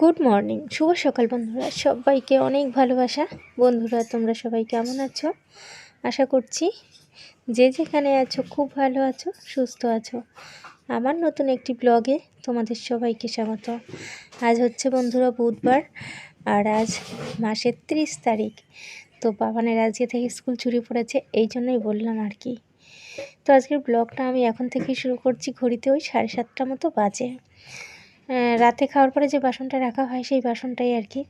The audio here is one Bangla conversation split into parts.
Good morning. শুভ সকাল বন্ধুরা। সবাইকে অনেক ভালোবাসা। বন্ধুরা, তোমরা সবাই কেমন আছো? আশা করছি যে যেখানে আছো, খুব ভালো আছো, সুস্থ আছো। আমার নতুন একটি ব্লগে তোমাদের সবাইকে স্বাগত। আজ হচ্ছে বন্ধুরা বুধবার, আর আজ মাসের ত্রিশ তারিখ। তো বাবানের আজকে থেকে স্কুল ছুটি পড়েছে, এই জন্যই বললাম আর কি। তো আজকের ব্লগটা আমি এখন থেকেই শুরু করছি ঘড়িতে ওই সাড়ে সাতটা মতো বাজে। রাতে খাওয়ার পরে যে বাসনটা রাখা হয় সেই বাসনটাই আর কি।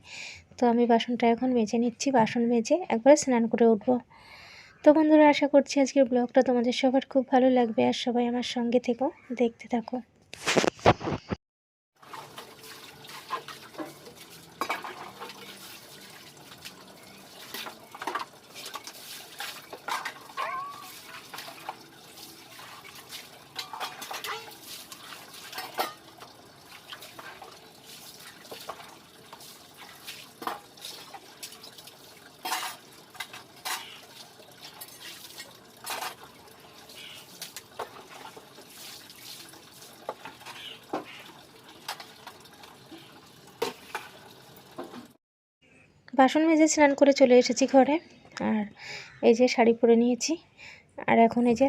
তো আমি বাসনটা এখন মেজে নিচ্ছি, বাসন মেজে একবারে স্নান করে উঠব। তো বন্ধুরা, আশা করছি আজকের ব্লগটা তোমাদের সবার খুব ভালো লাগবে। আর সবাই আমার সঙ্গে থেকো, দেখতে থাকো। বাসন মেজে স্নান করে চলে এসেছি ঘরে। আর এই যে শাড়ি পরে নিয়েছি। আর এখন এই যে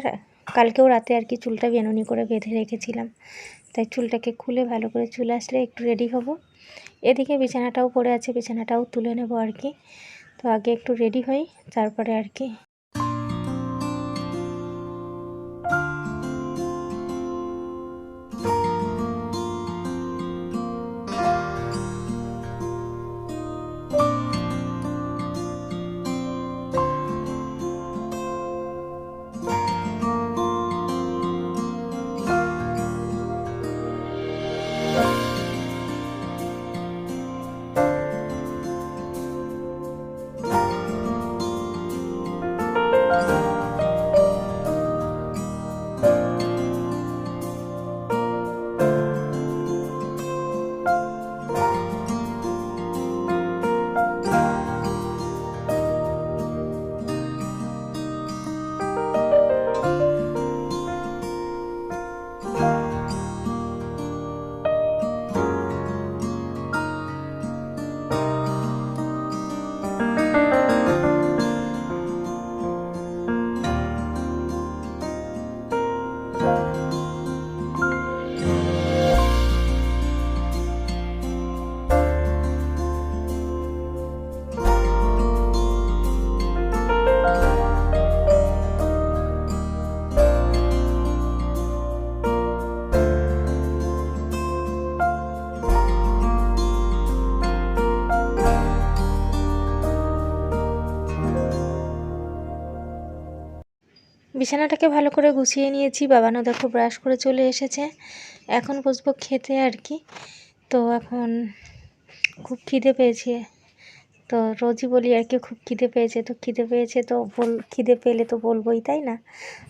কালকেও রাতে আর কি চুলটা বেনুনি করে বেঁধে রেখেছিলাম। তাই চুলটাকে খুলে ভালো করে চুল আসলে একটু রেডি হব। এদিকে বিছানাটাও পড়ে আছে, বিছানাটাও তুলে নেব আর কি। তো আগে একটু রেডি হই, তারপরে আর কি বিছানাটাকে ভালো করে গুছিয়ে নিয়েছি বাবানও দেখো ব্রাশ করে চলে এসেছে। এখন বসবো খেতে আর কি। তো এখন খুব খিদে পেয়েছে। তো রোজই বলি আর কি, খুব খিদে পেয়েছে। তো খিদে পেয়েছে তো বল, খিদে পেলে তো বলবোই, তাই না?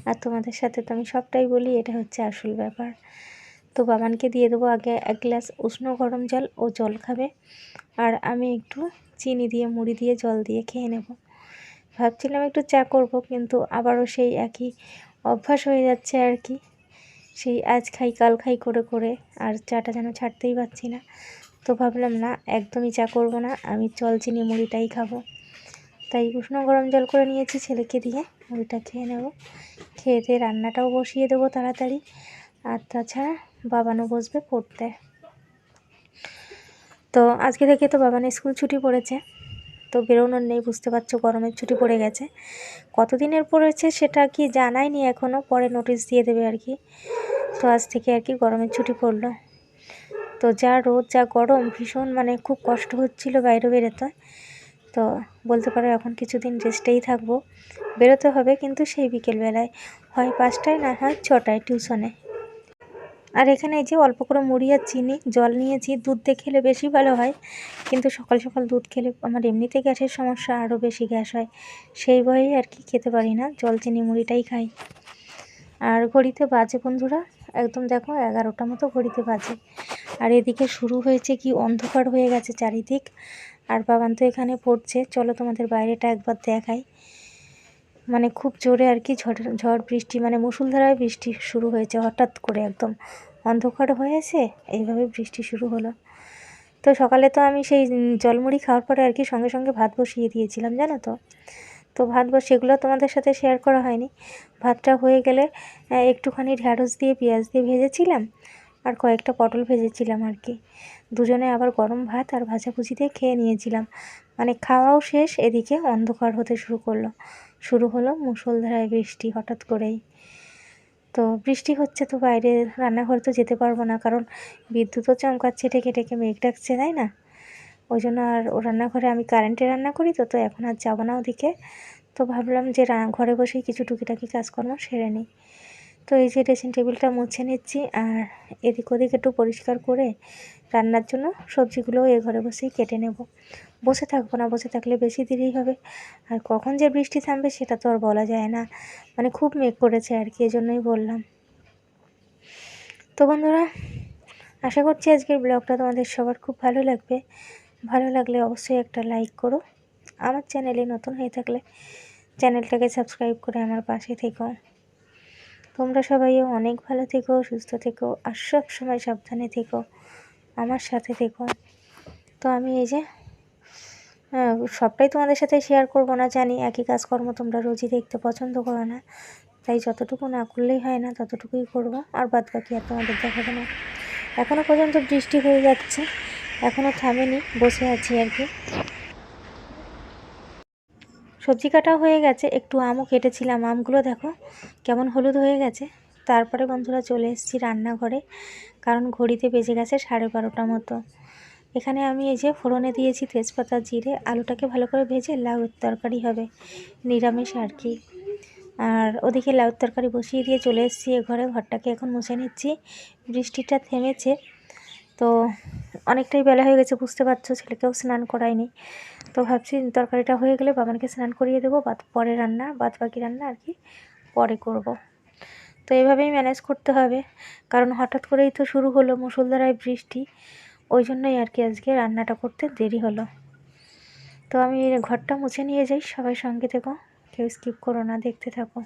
আর তোমাদের সাথে তো আমি সবটাই বলি, এটা হচ্ছে আসল ব্যাপার। তো বাবানকে দিয়ে দেবো আগে এক গ্লাস উষ্ণ গরম জল, ও জল খাবে। আর আমি একটু চিনি দিয়ে, মুড়ি দিয়ে জল দিয়ে খেয়ে নেব। ভাবছিলাম একটু চা করব, কিন্তু আবারও সেই একই অভ্যাস হয়ে যাচ্ছে আর কি। সেই আজ খাই, কাল খাই করে করে আর চাটা যেন ছাড়তেই পারছি না। তো ভাবলাম, না, একদমই চা করব না, আমি জল চিনি মুড়িটাই খাব। তাই উষ্ণ গরম জল করে নিয়েছি ছেলেকে দিয়ে, মুড়িটা খেয়ে নেব। খেয়ে দিয়ে রান্নাটাও বসিয়ে দেবো তাড়াতাড়ি। আর তাছাড়া বাবানও বসবে পড়তে। তো আজকে থেকে তো বাবানের স্কুল ছুটি পড়েছে। তো বেরোনোর নেই, বুঝতে পারছ, গরমের ছুটি পড়ে গেছে। কতদিনের পড়েছে সেটা কি জানায়নি এখনও পরে নোটিশ দিয়ে দেবে আর কি। তো আজ থেকে আর কি গরমের ছুটি পড়ল। তো যা রোদ, যা গরম, ভীষণ মানে খুব কষ্ট হচ্ছিল বাইরে বেরোতে। তো বলতে পারো এখন কিছুদিন রেস্টেই থাকব। বেরোতে হবে কিন্তু সেই বিকেলবেলায়। হয় পাঁচটায় না হয় ছটায় টিউশনে আর এখানে এই যে অল্প করে মুড়ি আর চিনি, জল নিয়েছি, দুধ দিয়ে খেলে বেশি ভালো হয়। কিন্তু সকাল সকাল দুধ খেলে আমার এমনিতে গ্যাসের সমস্যা, আরও বেশি গ্যাস হয়। সেই ভয়েই আর কি খেতে পারি না, জল, চিনি, মুড়িটাই খাই। আর ঘড়িতে বাজে বন্ধুরা, একদম দেখো এগারোটা মতো ঘড়িতে বাজে। আর এদিকে শুরু হয়েছে কি অন্ধকার হয়ে গেছে চারিদিক। আর বাবান তো এখানে পড়ছে, চলো তোমাদের বাইরেটা একবার দেখাই। মানে খুব জোরে আর কি ঝড় ঝড় বৃষ্টি মানে মুষলধারায় বৃষ্টি শুরু হয়েছে হঠাৎ করে একদম। অন্ধকার হয়েছে এইভাবে বৃষ্টি শুরু হলো। তো সকালে তো আমি সেই জলমুড়ি খাওয়ার পরে আর কি সঙ্গে সঙ্গে ভাত বসিয়ে দিয়েছিলাম, জানো তো? তো ভাত বস, সেগুলো তোমাদের সাথে শেয়ার করা হয়নি। ভাতটা হয়ে গেলে একটুখানি ঢ্যাঁড়স দিয়ে, পেঁয়াজ দিয়ে ভেজেছিলাম, আর কয়েকটা পটল ভেজেছিলাম আর কি। দুজনে আবার গরম ভাত আর ভাজাভুজি দিয়ে খেয়ে নিয়েছিলাম। মানে খাওয়াও শেষ, এদিকে অন্ধকার হতে শুরু করল। শুরু হলো মুষলধারায় বৃষ্টি, হঠাৎ করেই। তো বৃষ্টি হচ্ছে তো বাইরে, রান্নাঘরে তো যেতে পারব না, কারণ বিদ্যুৎও চমকাচ্ছে ঠেকে ঠেকে মেঘ ডাকছে, তাই না? ওই জন্য আর ও রান্নাঘরে আমি কারেন্টে রান্না করি তো তো এখন আর যাব না ওদিকে। তো ভাবলাম যে ঘরে বসেই কিছু টুকিটাকি কাজকর্ম সেরে নিই। তো এই যে ড্রেসিং টেবিলটা মুছে নিচ্ছি, আর এদিক ওদিক একটু পরিষ্কার করে রান্নার জন্য সবজিগুলো এ ঘরে বসেই কেটে নেব। বসে থাকব না, বসে থাকলে বেশি দেরি হবে। আর কখন যে বৃষ্টি থামবে সেটা তো আর বলা যায় না। মানে খুব মেঘ করেছে আর কি, এজন্যই বললাম। তো বন্ধুরা, আশা করছি আজকের ব্লগটা তোমাদের সবার খুব ভালো লাগবে। ভালো লাগলে অবশ্যই একটা লাইক করো। আমার চ্যানেলে নতুন হয়ে থাকলে চ্যানেলটাকে সাবস্ক্রাইব করে আমার পাশে থেকো। তোমরা সবাইও অনেক ভালো থেকো, সুস্থ থেকো, আর সব সময় সাবধানে থেকো, আমার সাথে থেকো। তো আমি এই যে সবটাই তোমাদের সাথে শেয়ার করব না, জানি একই কাজকর্ম তোমরা রোজই দেখতে পছন্দ করো না। তাই যতটুকু না করলেই হয় না, ততটুকুই করব, আর বাদ বাকি আর তোমাদের দেখাবো না। এখনও পর্যন্ত বৃষ্টি হয়ে যাচ্ছে এখনও থামেনি, বসে আছি আর কি। সবজি কাটা হয়ে গেছে, একটু আমও কেটেছিলাম, আমগুলো দেখো কেমন হলুদ হয়ে গেছে। তারপরে বন্ধুরা চলে এসেছি রান্নাঘরে, কারণ ঘড়িতে বেজে গেছে সাড়ে বারোটা মতো। এখানে আমি এই যে ফোড়নে দিয়েছি তেজপাতা, জিরে, আলুটাকে ভালো করে ভেজে লাউয়ের তরকারি হবে, নিরামিষ আর কি। আর ওদিকে লাউয়ের তরকারি বসিয়ে দিয়ে চলে এসেছি এ ঘরে, ঘরটাকে এখন মুছে নিচ্ছি। বৃষ্টিটা থেমেছে, তো অনেকটাই বেলা হয়ে গেছে, বুঝতে পারছ, ছেলেকেও স্নান করায়নি। তো ভাবছি তরকারিটা হয়ে গেলে বাবানকে স্নান করিয়ে দেবো, বাদ পরে রান্না, বাদ বাকি রান্না আর কি পরে করব। তো এভাবেই ম্যানেজ করতে হবে, কারণ হঠাৎ করেই তো শুরু হলো মুসুলধারায় বৃষ্টি। ওই জন্যই আর কি আজকে রান্নাটা করতে দেরি হলো। তো আমি ঘরটা মুছে নিয়ে যাই, সবাই সঙ্গে থেকো, কেউ স্কিপ করো না, দেখতে থাকো।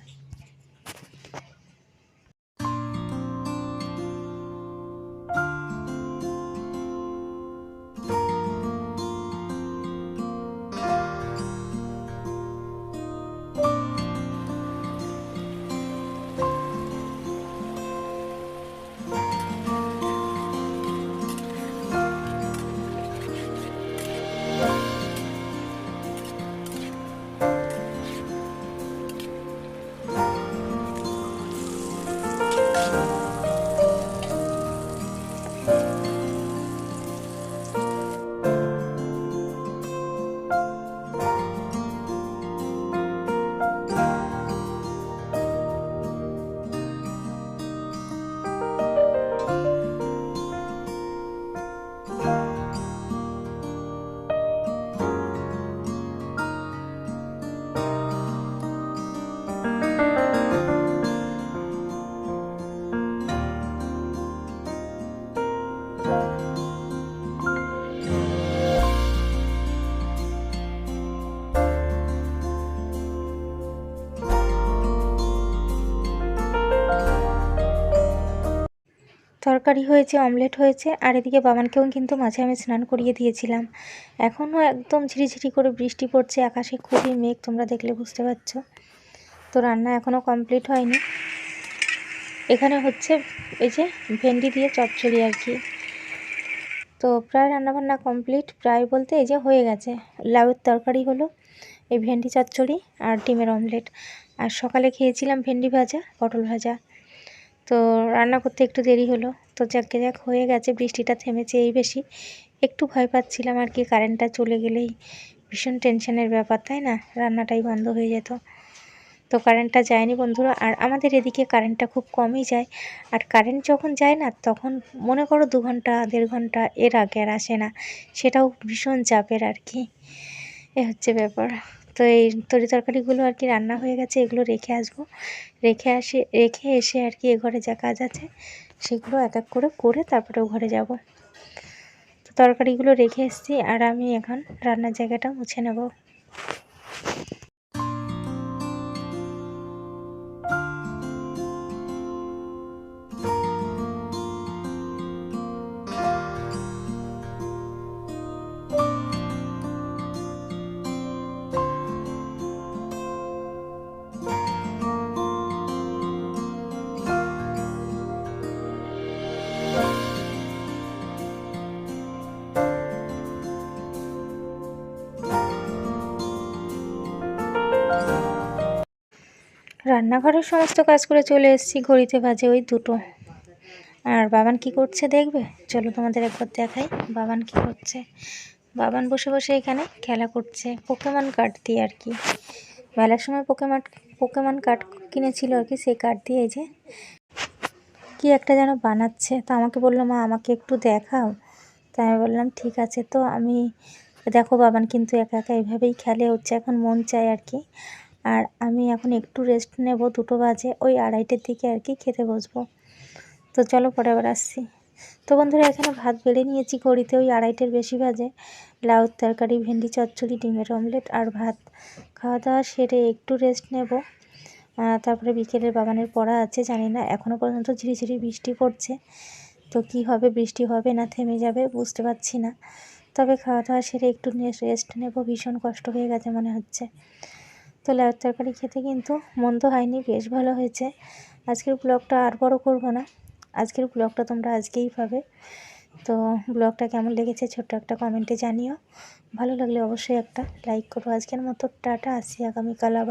তরকারি হয়েছে, অমলেট হয়েছে, আর এদিকে বাবানকেও কিন্তু মাঝে আমি স্নান করিয়ে দিয়েছিলাম। এখনও একদম ঝিরিঝিরি করে বৃষ্টি পড়ছে, আকাশে খুবই মেঘ, তোমরা দেখলে বুঝতে পারছ। তো রান্না এখনও কমপ্লিট হয়নি। এখানে হচ্ছে এই যে ভেন্ডি দিয়ে চচ্চড়ি আর কি। তো প্রায় রান্নাবান্না কমপ্লিট, প্রায় বলতে এই যে হয়ে গেছে। লাউয়ের তরকারি হলো, এই ভেন্ডি চচ্চড়ি আর ডিমের অমলেট। আর সকালে খেয়েছিলাম ভেন্ডি ভাজা, পটল ভাজা। তো রান্না করতে একটু দেরি হলো। তো যাকে যাক হয়ে গেছে, বৃষ্টিটা থেমেছে এই বেশি। একটু ভয় পাচ্ছিলাম আর কি, কারেন্টটা চলে গেলেই। ভীষণ টেনশনের ব্যাপার, তাই না? রান্নাটাই বন্ধ হয়ে যেত। তো কারেন্টটা যায়নি বন্ধুরা, আর আমাদের এদিকে কারেন্টটা খুব কমই যায়। আর কারেন্ট যখন যায় না, তখন মনে করো দু ঘণ্টা, দেড় ঘণ্টা এর আগে আর আসে না। সেটাও ভীষণ চাপের আর কি। এ হচ্ছে ব্যাপার। তো এই তরি তরকারিগুলো আর কি রান্না হয়ে গেছে, এগুলো রেখে আসব। রেখে আসে, রেখে এসে আর কি এ ঘরে যা কাজ আছে, সেগুলো এক এক করে করে তারপরে ও ঘরে যাব। তো তরকারিগুলো রেখে এসেছি, আর আমি এখন রান্নার জায়গাটা মুছে নেব। রান্নাঘরের সমস্ত কাজ করে চলে এসেছি, ঘড়িতে বাজে ওই দুটো। আর বাবান কি করছে দেখবে? চলো তোমাদের একবার দেখাই বাবান কি করছে। বাবান বসে বসে এখানে খেলা করছে পোকেমন কার্ড দিয়ে আর কি। মেলার সময় পোকেমন পোকেমন কার্ড কিনেছিল আর কি, সেই কার্ড দিয়ে যে কি একটা যেন বানাচ্ছে। তো আমাকে বলল, মা, আমাকে একটু দেখাও। তাই আমি বললাম, ঠিক আছে। তো আমি, দেখো বাবান কিন্তু একা একা এইভাবেই খেলে হচ্ছে এখন মন চায় আর কি। আর আমি এখন একটু রেস্ট নেব, দুটো বাজে, ওই আড়াইটের দিকে আর কি খেতে বসবো। তো চলো পরে আবার আসছি। তো বন্ধুরা, এখানে ভাত বেড়ে নিয়েছি ঘড়িতে ওই আড়াইটের বেশি বাজে। লাউ তরকারি, ভেন্ডি, চচ্চড়ি, ডিমের অমলেট আর ভাত। খাওয়া দাওয়া সেরে একটু রেস্ট নেব। তারপরে বিকেলের বাগানের পড়া আছে, জানি না এখনও পর্যন্ত ঝিরিঝিরি বৃষ্টি পড়ছে। তো কি হবে, বৃষ্টি হবে না, থেমে যাবে, বুঝতে পারছি না। তবে খাওয়া দাওয়া সেরে একটু রেস্ট নেব, ভীষণ কষ্ট হয়ে গেছে মনে হচ্ছে। তো লাউর তরকারি খেতে কিন্তু মন্দ হয়নি, বেশ ভালো হয়েছে। আজকের ব্লগটা আর বড় করব না। আজকের ব্লগটা তোমরা আজকেই পাবে। তো ব্লগটা কেমন লেগেছে ছোট্ট একটা কমেন্টে জানিও। ভালো লাগলে অবশ্যই একটা লাইক করো। আজকের মতো টাটা, আসি আগামীকাল আবার।